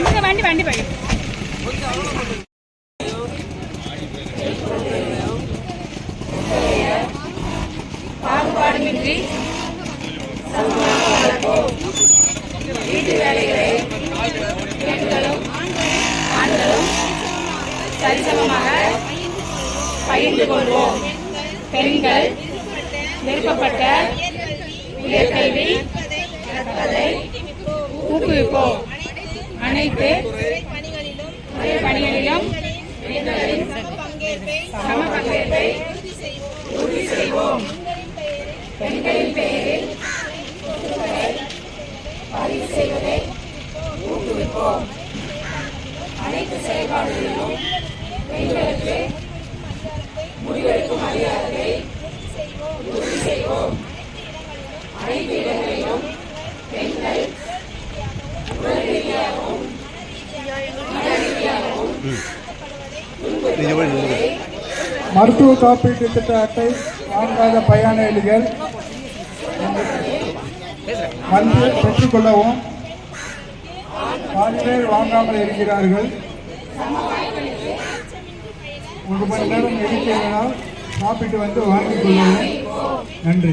இங்க வண்டி வண்டி போய். பாகுபாடுமின்றி வீட்டு வேலைகளை பெண்களும் ஆண்களும் சரிசமமாக பகிர்ந்து கொள்வோம். பெண்கள் விருப்பப்பட்ட உயர்கல்வி ஊக்குவிப்போம் அனைத்து பணிகளிலும் சம பங்கேற்பை உறுதி செய்வோம் பெண்களின் பெயரில் பதிவு செய்வதை ஊக்குவிப்போம் அனைத்து செயல்பாடுகளிலும் பெண்களுக்கு முடிவெடுக்கும் அதிகாரத்தை உறுதி செய்வோம் அனைத்து இடங்களிலும் மருத்துவ காப்பீட்டு திட்ட அட்டை வாங்காத பயனாளிகள் வந்து பெற்றுக்கொள்ளவும் பாதி பேர் வாங்காமல் இருக்கிறார்கள். ஒரு மணி நேரம் இருக்கிறதுனால் சாப்பிட்டு வந்து வாங்கிக் கொள்ளவும் நன்றி.